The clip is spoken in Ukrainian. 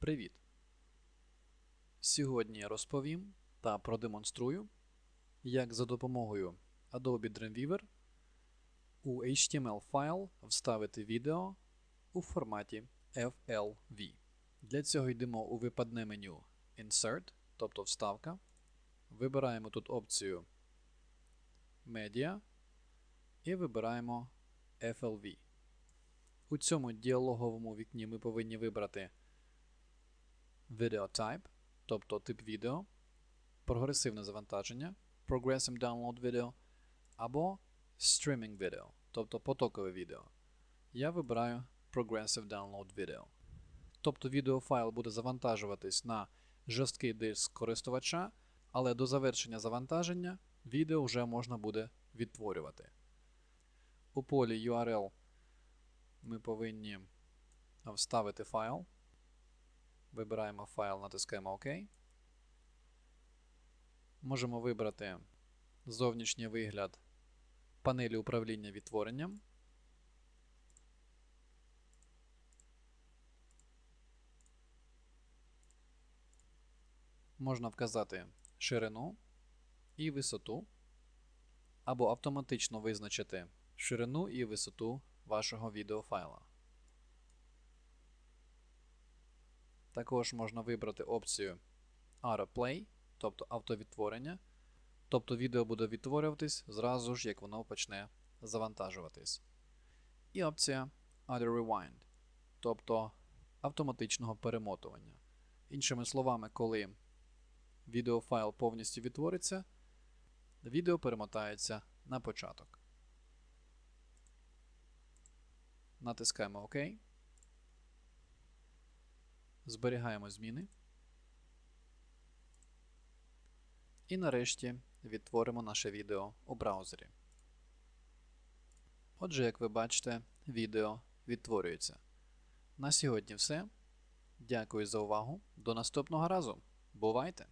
Привіт! Сьогодні я розповім та продемонструю, як за допомогою Adobe Dreamweaver у HTML файл вставити відео у форматі FLV. Для цього йдемо у випадне меню Insert, тобто Вставка. Вибираємо тут опцію Media і вибираємо FLV. У цьому діалоговому вікні ми повинні вибрати Video Type, тобто тип відео, прогресивне завантаження, Progressive Download Video або Streaming Video, тобто потокове відео. Я вибираю Progressive Download Video. Тобто відеофайл буде завантажуватись на жорсткий диск користувача, але до завершення завантаження відео вже можна буде відтворювати. У полі URL ми повинні вставити файл. Вибираємо файл, натискаємо ОК. Можемо вибрати зовнішній вигляд панелі управління відтворенням. Можна вказати ширину і висоту, або автоматично визначити ширину і висоту вашого відеофайла. Також можна вибрати опцію AutoPlay, тобто автовідтворення. Тобто відео буде відтворюватись зразу ж, як воно почне завантажуватись. І опція Auto Rewind, тобто автоматичного перемотування. Іншими словами, коли відеофайл повністю відтвориться, відео перемотається на початок. Натискаємо ОК. Зберігаємо зміни. І нарешті відтворимо наше відео у браузері. Отже, як ви бачите, відео відтворюється. На сьогодні все. Дякую за увагу. До наступного разу. Бувайте!